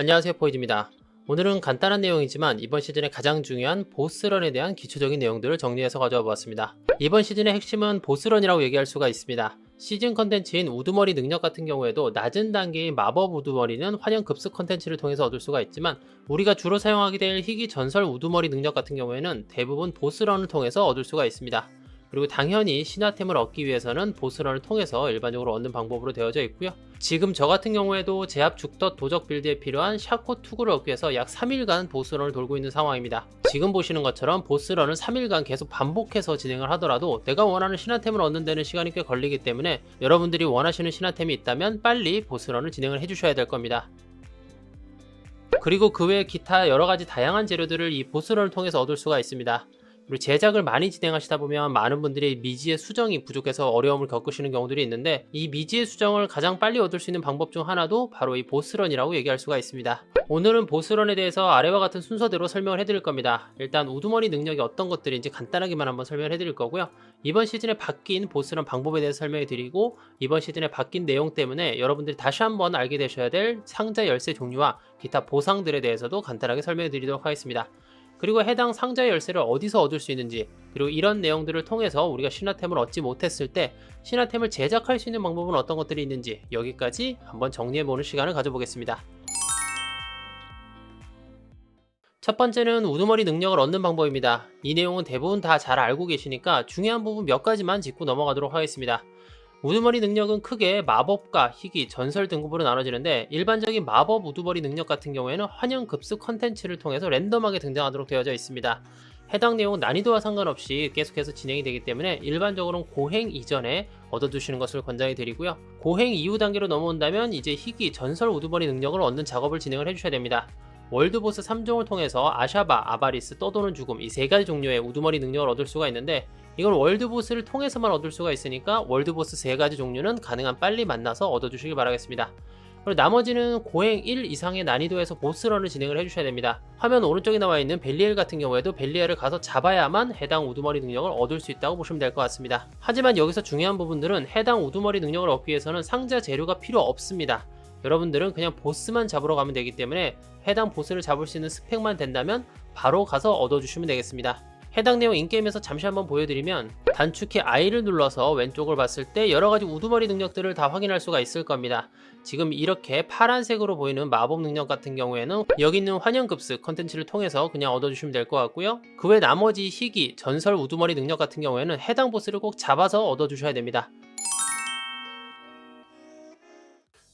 안녕하세요 포이즈입니다. 오늘은 간단한 내용이지만 이번 시즌의 가장 중요한 보스런에 대한 기초적인 내용들을 정리해서 가져와 보았습니다. 이번 시즌의 핵심은 보스런이라고 얘기할 수가 있습니다. 시즌 컨텐츠인 우두머리 능력 같은 경우에도 낮은 단계의 마법 우두머리는 환영 급습 컨텐츠를 통해서 얻을 수가 있지만 우리가 주로 사용하게 될 희귀 전설 우두머리 능력 같은 경우에는 대부분 보스런을 통해서 얻을 수가 있습니다. 그리고 당연히 신화템을 얻기 위해서는 보스런을 통해서 일반적으로 얻는 방법으로 되어져 있고요. 지금 저 같은 경우에도 제압 죽덧 도적 빌드에 필요한 샤코 투구를 얻기 위해서 약 3일간 보스런을 돌고 있는 상황입니다. 지금 보시는 것처럼 보스런을 3일간 계속 반복해서 진행을 하더라도 내가 원하는 신화템을 얻는 데는 시간이 꽤 걸리기 때문에 여러분들이 원하시는 신화템이 있다면 빨리 보스런을 진행을 해주셔야 될 겁니다. 그리고 그 외 기타 여러 가지 다양한 재료들을 이 보스런을 통해서 얻을 수가 있습니다. 그리고 제작을 많이 진행하시다 보면 많은 분들이 미지의 수정이 부족해서 어려움을 겪으시는 경우들이 있는데 이 미지의 수정을 가장 빨리 얻을 수 있는 방법 중 하나도 바로 이 보스런이라고 얘기할 수가 있습니다. 오늘은 보스런에 대해서 아래와 같은 순서대로 설명을 해드릴 겁니다. 일단 우두머리 능력이 어떤 것들인지 간단하게만 한번 설명을 해드릴 거고요. 이번 시즌에 바뀐 보스런 방법에 대해서 설명해 드리고 이번 시즌에 바뀐 내용 때문에 여러분들이 다시 한번 알게 되셔야 될 상자 열쇠 종류와 기타 보상들에 대해서도 간단하게 설명해 드리도록 하겠습니다. 그리고 해당 상자 열쇠를 어디서 얻을 수 있는지 그리고 이런 내용들을 통해서 우리가 신화템을 얻지 못했을 때 신화템을 제작할 수 있는 방법은 어떤 것들이 있는지 여기까지 한번 정리해보는 시간을 가져보겠습니다. 첫 번째는 우두머리 능력을 얻는 방법입니다. 이 내용은 대부분 다 잘 알고 계시니까 중요한 부분 몇 가지만 짚고 넘어가도록 하겠습니다. 우두머리 능력은 크게 마법과 희귀, 전설 등급으로 나눠지는데 일반적인 마법 우두머리 능력 같은 경우에는 환영 급습 컨텐츠를 통해서 랜덤하게 등장하도록 되어져 있습니다. 해당 내용은 난이도와 상관없이 계속해서 진행이 되기 때문에 일반적으로는 고행 이전에 얻어두시는 것을 권장해 드리고요. 고행 이후 단계로 넘어온다면 이제 희귀, 전설 우두머리 능력을 얻는 작업을 진행을 해주셔야 됩니다. 월드보스 3종을 통해서 아샤바, 아바리스, 떠도는 죽음 이 세 가지 종류의 우두머리 능력을 얻을 수가 있는데 이걸 월드보스를 통해서만 얻을 수가 있으니까 월드보스 세 가지 종류는 가능한 빨리 만나서 얻어주시길 바라겠습니다. 그리고 나머지는 고행 1 이상의 난이도에서 보스런을 진행을 해주셔야 됩니다. 화면 오른쪽에 나와 있는 벨리엘 같은 경우에도 벨리엘을 가서 잡아야만 해당 우두머리 능력을 얻을 수 있다고 보시면 될 것 같습니다. 하지만 여기서 중요한 부분들은 해당 우두머리 능력을 얻기 위해서는 상자 재료가 필요 없습니다. 여러분들은 그냥 보스만 잡으러 가면 되기 때문에 해당 보스를 잡을 수 있는 스펙만 된다면 바로 가서 얻어주시면 되겠습니다. 해당 내용 인게임에서 잠시 한번 보여드리면 단축키 I를 눌러서 왼쪽을 봤을 때 여러가지 우두머리 능력들을 다 확인할 수가 있을 겁니다. 지금 이렇게 파란색으로 보이는 마법 능력 같은 경우에는 여기 있는 환영급습 컨텐츠를 통해서 그냥 얻어주시면 될 것 같고요. 그 외 나머지 희귀, 전설 우두머리 능력 같은 경우에는 해당 보스를 꼭 잡아서 얻어주셔야 됩니다.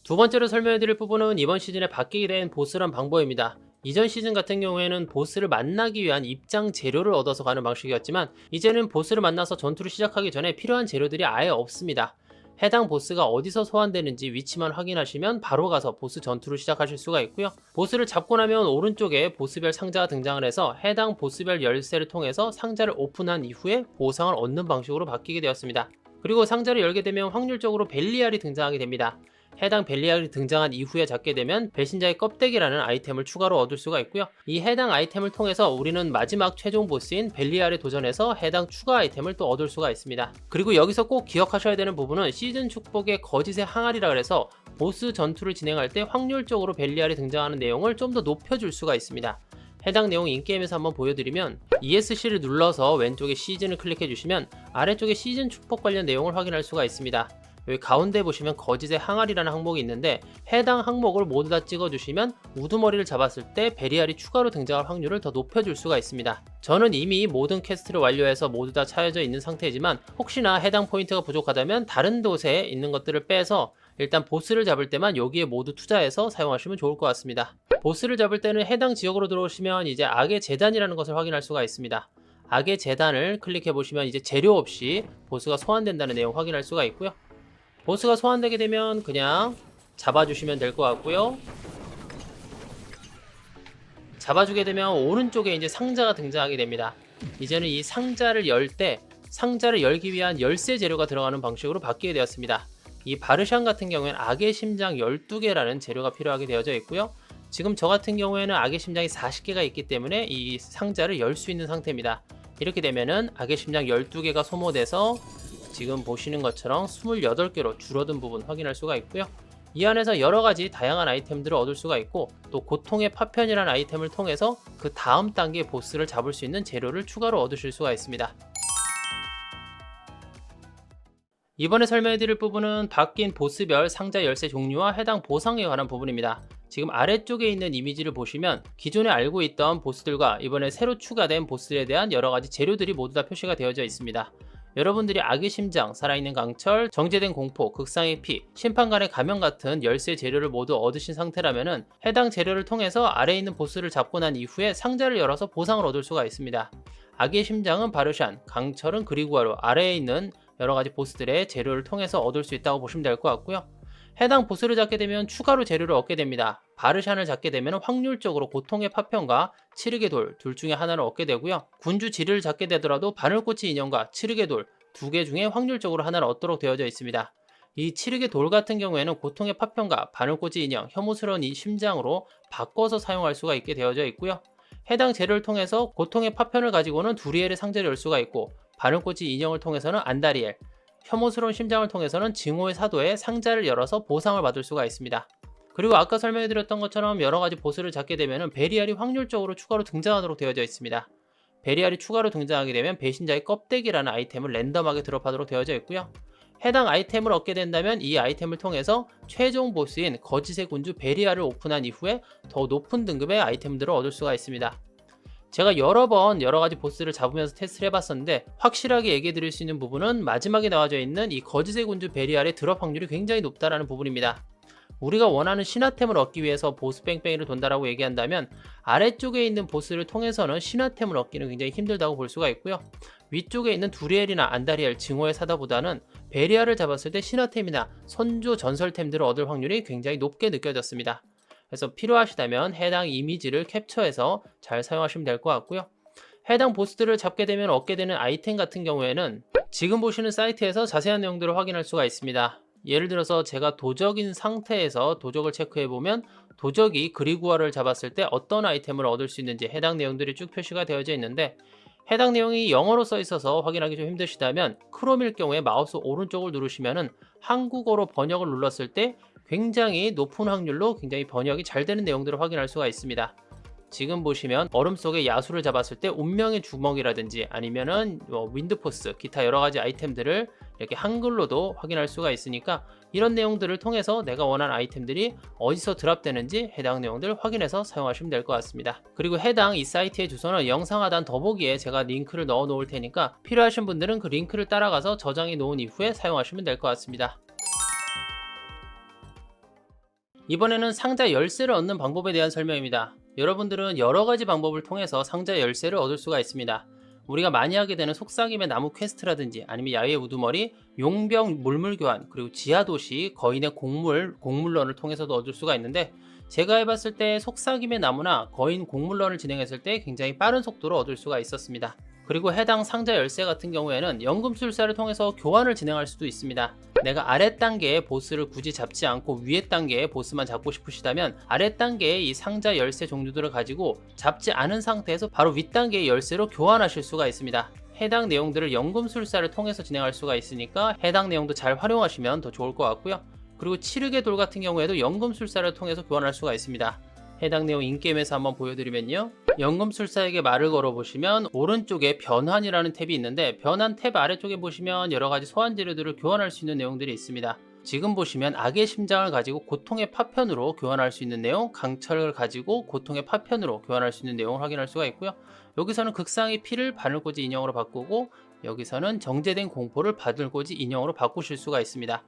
두 번째로 설명해드릴 부분은 이번 시즌에 바뀌게 된 보스란 방법입니다. 이전 시즌 같은 경우에는 보스를 만나기 위한 입장 재료를 얻어서 가는 방식이었지만 이제는 보스를 만나서 전투를 시작하기 전에 필요한 재료들이 아예 없습니다. 해당 보스가 어디서 소환되는지 위치만 확인하시면 바로 가서 보스 전투를 시작하실 수가 있고요. 보스를 잡고 나면 오른쪽에 보스별 상자가 등장을 해서 해당 보스별 열쇠를 통해서 상자를 오픈한 이후에 보상을 얻는 방식으로 바뀌게 되었습니다. 그리고 상자를 열게 되면 확률적으로 벨리알이 등장하게 됩니다. 해당 벨리알이 등장한 이후에 잡게 되면 배신자의 껍데기라는 아이템을 추가로 얻을 수가 있고요. 이 해당 아이템을 통해서 우리는 마지막 최종 보스인 벨리알에 도전해서 해당 추가 아이템을 또 얻을 수가 있습니다. 그리고 여기서 꼭 기억하셔야 되는 부분은 시즌 축복의 거짓의 항아리라 그래서 보스 전투를 진행할 때 확률적으로 벨리알이 등장하는 내용을 좀 더 높여줄 수가 있습니다. 해당 내용 인게임에서 한번 보여드리면 ESC를 눌러서 왼쪽에 시즌을 클릭해 주시면 아래쪽에 시즌 축복 관련 내용을 확인할 수가 있습니다. 여기 가운데 보시면 거짓의 항아리라는 항목이 있는데 해당 항목을 모두 다 찍어주시면 우두머리를 잡았을 때 베리알이 추가로 등장할 확률을 더 높여줄 수가 있습니다. 저는 이미 모든 퀘스트를 완료해서 모두 다 차여져 있는 상태지만 혹시나 해당 포인트가 부족하다면 다른 돛에 있는 것들을 빼서 일단 보스를 잡을 때만 여기에 모두 투자해서 사용하시면 좋을 것 같습니다. 보스를 잡을 때는 해당 지역으로 들어오시면 이제 악의 재단이라는 것을 확인할 수가 있습니다. 악의 재단을 클릭해 보시면 이제 재료 없이 보스가 소환된다는 내용 확인할 수가 있고요. 보스가 소환되게 되면 그냥 잡아주시면 될 것 같고요. 잡아주게 되면 오른쪽에 이제 상자가 등장하게 됩니다. 이제는 이 상자를 열 때 상자를 열기 위한 열쇠 재료가 들어가는 방식으로 바뀌게 되었습니다. 이 바르샨 같은 경우에는 악의 심장 12개라는 재료가 필요하게 되어져 있고요. 지금 저 같은 경우에는 악의 심장이 40개가 있기 때문에 이 상자를 열 수 있는 상태입니다. 이렇게 되면은 악의 심장 12개가 소모돼서 지금 보시는 것처럼 28개로 줄어든 부분 확인할 수가 있고요. 이 안에서 여러 가지 다양한 아이템들을 얻을 수가 있고 또 고통의 파편이라는 아이템을 통해서 그 다음 단계 보스를 잡을 수 있는 재료를 추가로 얻으실 수가 있습니다. 이번에 설명해드릴 부분은 바뀐 보스별 상자 열쇠 종류와 해당 보상에 관한 부분입니다. 지금 아래쪽에 있는 이미지를 보시면 기존에 알고 있던 보스들과 이번에 새로 추가된 보스에 대한 여러 가지 재료들이 모두 다 표시가 되어져 있습니다. 여러분들이 악의 심장, 살아있는 강철, 정제된 공포, 극상의 피, 심판관의 가면 같은 열쇠 재료를 모두 얻으신 상태라면 해당 재료를 통해서 아래에 있는 보스를 잡고 난 이후에 상자를 열어서 보상을 얻을 수가 있습니다. 악의 심장은 바르샨, 강철은 그리구아로 아래에 있는 여러 가지 보스들의 재료를 통해서 얻을 수 있다고 보시면 될 것 같고요. 해당 보스를 잡게 되면 추가로 재료를 얻게 됩니다. 바르샨을 잡게 되면 확률적으로 고통의 파편과 치르게 돌 둘 중에 하나를 얻게 되고요. 군주 지를 잡게 되더라도 바늘꽃이 인형과 치르게 돌 두 개 중에 확률적으로 하나를 얻도록 되어져 있습니다. 이 치르게 돌 같은 경우에는 고통의 파편과 바늘꽃이 인형, 혐오스러운 이 심장으로 바꿔서 사용할 수가 있게 되어져 있고요. 해당 재료를 통해서 고통의 파편을 가지고는 두리엘의 상자를 열 수가 있고 바늘꽃이 인형을 통해서는 안다리엘, 혐오스러운 심장을 통해서는 증오의 사도에 상자를 열어서 보상을 받을 수가 있습니다. 그리고 아까 설명해드렸던 것처럼 여러 가지 보스를 잡게 되면 베리알이 확률적으로 추가로 등장하도록 되어져 있습니다. 베리알이 추가로 등장하게 되면 배신자의 껍데기라는 아이템을 랜덤하게 드롭하도록 되어져 있고요. 해당 아이템을 얻게 된다면 이 아이템을 통해서 최종 보스인 거짓의 군주 베리알을 오픈한 이후에 더 높은 등급의 아이템들을 얻을 수가 있습니다. 제가 여러 번 여러 가지 보스를 잡으면서 테스트를 해봤었는데 확실하게 얘기해 드릴 수 있는 부분은 마지막에 나와져 있는 이 거짓의 군주 베리알의 드롭 확률이 굉장히 높다라는 부분입니다. 우리가 원하는 신화템을 얻기 위해서 보스 뺑뺑이를 돈다라고 얘기한다면 아래쪽에 있는 보스를 통해서는 신화템을 얻기는 굉장히 힘들다고 볼 수가 있고요. 위쪽에 있는 두리엘이나 안다리엘, 증오의 사다보다는 베리알을 잡았을 때 신화템이나 선조 전설템들을 얻을 확률이 굉장히 높게 느껴졌습니다. 그래서 필요하시다면 해당 이미지를 캡처해서 잘 사용하시면 될 것 같고요. 해당 보스들을 잡게 되면 얻게 되는 아이템 같은 경우에는 지금 보시는 사이트에서 자세한 내용들을 확인할 수가 있습니다. 예를 들어서 제가 도적인 상태에서 도적을 체크해 보면 도적이 그리구아를 잡았을 때 어떤 아이템을 얻을 수 있는지 해당 내용들이 쭉 표시가 되어져 있는데 해당 내용이 영어로 써 있어서 확인하기 좀 힘드시다면 크롬일 경우에 마우스 오른쪽을 누르시면은 한국어로 번역을 눌렀을 때 굉장히 높은 확률로 굉장히 번역이 잘 되는 내용들을 확인할 수가 있습니다. 지금 보시면 얼음 속에 야수를 잡았을 때 운명의 주먹이라든지 아니면은 뭐 윈드포스 기타 여러 가지 아이템들을 이렇게 한글로도 확인할 수가 있으니까 이런 내용들을 통해서 내가 원하는 아이템들이 어디서 드랍되는지 해당 내용들을 확인해서 사용하시면 될 것 같습니다. 그리고 해당 이 사이트의 주소는 영상 하단 더보기에 제가 링크를 넣어 놓을 테니까 필요하신 분들은 그 링크를 따라가서 저장해 놓은 이후에 사용하시면 될 것 같습니다. 이번에는 상자 열쇠를 얻는 방법에 대한 설명입니다. 여러분들은 여러 가지 방법을 통해서 상자 열쇠를 얻을 수가 있습니다. 우리가 많이 하게 되는 속삭임의 나무 퀘스트라든지 아니면 야외 우두머리, 용병 물물 교환, 그리고 지하 도시, 거인의 곡물, 곡물런을 통해서도 얻을 수가 있는데 제가 해봤을 때 속삭임의 나무나 거인 곡물런을 진행했을 때 굉장히 빠른 속도로 얻을 수가 있었습니다. 그리고 해당 상자 열쇠 같은 경우에는 연금술사를 통해서 교환을 진행할 수도 있습니다. 내가 아래 단계의 보스를 굳이 잡지 않고 위에 단계의 보스만 잡고 싶으시다면 아래 단계의 이 상자 열쇠 종류들을 가지고 잡지 않은 상태에서 바로 윗 단계의 열쇠로 교환하실 수가 있습니다. 해당 내용들을 연금술사를 통해서 진행할 수가 있으니까 해당 내용도 잘 활용하시면 더 좋을 것 같고요. 그리고 치르게 돌 같은 경우에도 연금술사를 통해서 교환할 수가 있습니다. 해당 내용 인게임에서 한번 보여드리면요. 연금술사에게 말을 걸어보시면 오른쪽에 변환이라는 탭이 있는데 변환 탭 아래쪽에 보시면 여러가지 소환 재료들을 교환할 수 있는 내용들이 있습니다. 지금 보시면 악의 심장을 가지고 고통의 파편으로 교환할 수 있는 내용, 강철을 가지고 고통의 파편으로 교환할 수 있는 내용을 확인할 수가 있고요. 여기서는 극상의 피를 바늘꽂이 인형으로 바꾸고 여기서는 정제된 공포를 바늘꽂이 인형으로 바꾸실 수가 있습니다.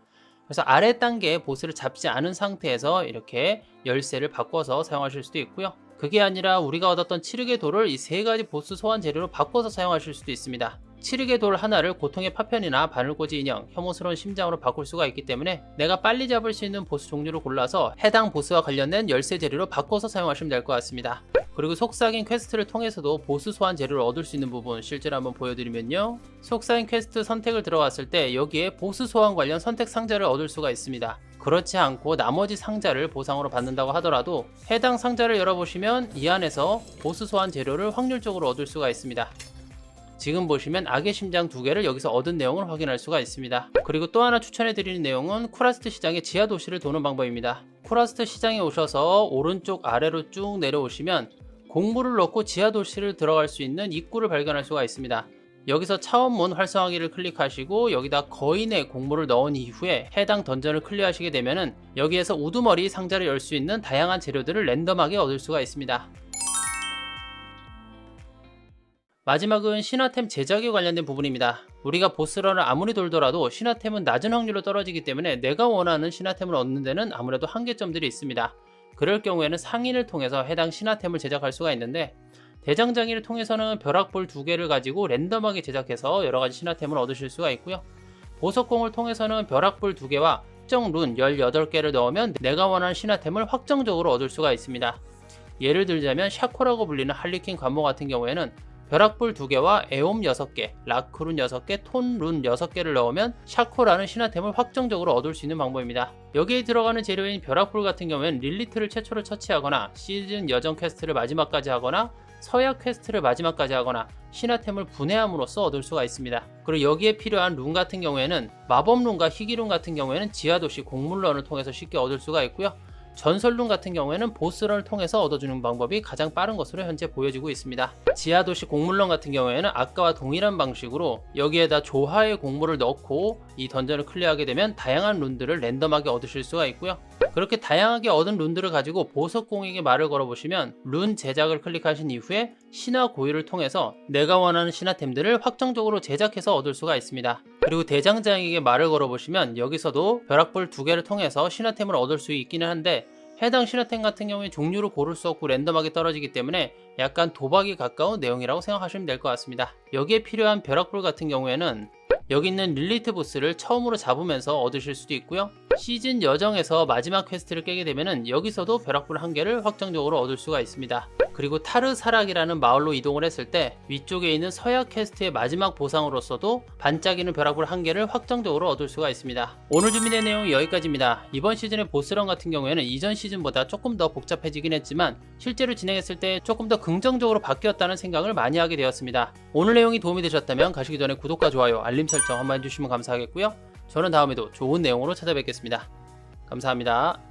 그래서 아래 단계의 보스를 잡지 않은 상태에서 이렇게 열쇠를 바꿔서 사용하실 수도 있고요. 그게 아니라 우리가 얻었던 치르게 돌을 이 세 가지 보스 소환 재료로 바꿔서 사용하실 수도 있습니다. 치르게 돌 하나를 고통의 파편이나 바늘꽂이 인형, 혐오스러운 심장으로 바꿀 수가 있기 때문에 내가 빨리 잡을 수 있는 보스 종류를 골라서 해당 보스와 관련된 열쇠 재료로 바꿔서 사용하시면 될 것 같습니다. 그리고 속삭인 퀘스트를 통해서도 보스 소환 재료를 얻을 수 있는 부분 실제로 한번 보여드리면요. 속삭인 퀘스트 선택을 들어갔을 때 여기에 보스 소환 관련 선택 상자를 얻을 수가 있습니다. 그렇지 않고 나머지 상자를 보상으로 받는다고 하더라도 해당 상자를 열어보시면 이 안에서 보스 소환 재료를 확률적으로 얻을 수가 있습니다. 지금 보시면 악의 심장 두 개를 여기서 얻은 내용을 확인할 수가 있습니다. 그리고 또 하나 추천해 드리는 내용은 쿠라스트 시장의 지하 도시를 도는 방법입니다. 쿠라스트 시장에 오셔서 오른쪽 아래로 쭉 내려오시면 공물을 넣고 지하 도시를 들어갈 수 있는 입구를 발견할 수가 있습니다. 여기서 차원문 활성화기를 클릭하시고 여기다 거인의 공물을 넣은 이후에 해당 던전을 클리어하시게 되면은 여기에서 우두머리 상자를 열 수 있는 다양한 재료들을 랜덤하게 얻을 수가 있습니다. 마지막은 신화템 제작에 관련된 부분입니다. 우리가 보스런을 아무리 돌더라도 신화템은 낮은 확률로 떨어지기 때문에 내가 원하는 신화템을 얻는 데는 아무래도 한계점들이 있습니다. 그럴 경우에는 상인을 통해서 해당 신화템을 제작할 수가 있는데 대장장이를 통해서는 벼락볼 두 개를 가지고 랜덤하게 제작해서 여러 가지 신화템을 얻으실 수가 있고요. 보석공을 통해서는 벼락볼 두 개와 특정 룬 18개를 넣으면 내가 원하는 신화템을 확정적으로 얻을 수가 있습니다. 예를 들자면 샤코라고 불리는 할리퀸 관모 같은 경우에는 벼락불 2개와 에옴 6개, 라크룬 6개, 톤룬 6개를 넣으면 샤코라는 신화템을 확정적으로 얻을 수 있는 방법입니다. 여기에 들어가는 재료인 벼락불 같은 경우에는 릴리트를 최초로 처치하거나 시즌 여정 퀘스트를 마지막까지 하거나 서약 퀘스트를 마지막까지 하거나 신화템을 분해함으로써 얻을 수가 있습니다. 그리고 여기에 필요한 룬 같은 경우에는 마법룬과 희귀룬 같은 경우에는 지하도시 곡물런을 통해서 쉽게 얻을 수가 있고요. 전설룬 같은 경우에는 보스런을 통해서 얻어주는 방법이 가장 빠른 것으로 현재 보여지고 있습니다. 지하도시 곡물런 같은 경우에는 아까와 동일한 방식으로 여기에다 조화의 곡물을 넣고 이 던전을 클리어하게 되면 다양한 룬들을 랜덤하게 얻으실 수가 있고요. 그렇게 다양하게 얻은 룬들을 가지고 보석공에게 말을 걸어보시면 룬 제작을 클릭하신 이후에 신화 고유를 통해서 내가 원하는 신화템들을 확정적으로 제작해서 얻을 수가 있습니다. 그리고 대장장에게 말을 걸어보시면 여기서도 벼락볼 두 개를 통해서 신화템을 얻을 수 있기는 한데 해당 신화템 같은 경우에 종류를 고를 수 없고 랜덤하게 떨어지기 때문에 약간 도박에 가까운 내용이라고 생각하시면 될 것 같습니다. 여기에 필요한 벼락불 같은 경우에는 여기 있는 릴리트 보스를 처음으로 잡으면서 얻으실 수도 있고요. 시즌 여정에서 마지막 퀘스트를 깨게 되면은 여기서도 벼락불 한 개를 확정적으로 얻을 수가 있습니다. 그리고 타르사락이라는 마을로 이동을 했을 때 위쪽에 있는 서약 퀘스트의 마지막 보상으로서도 반짝이는 벼락불 한 개를 확정적으로 얻을 수가 있습니다. 오늘 준비된 내용이 여기까지입니다. 이번 시즌의 보스런 같은 경우에는 이전 시즌보다 조금 더 복잡해지긴 했지만 실제로 진행했을 때 조금 더 긍정적으로 바뀌었다는 생각을 많이 하게 되었습니다. 오늘 내용이 도움이 되셨다면 가시기 전에 구독과 좋아요, 알림 설정 한번 해주시면 감사하겠고요. 저는 다음에도 좋은 내용으로 찾아뵙겠습니다. 감사합니다.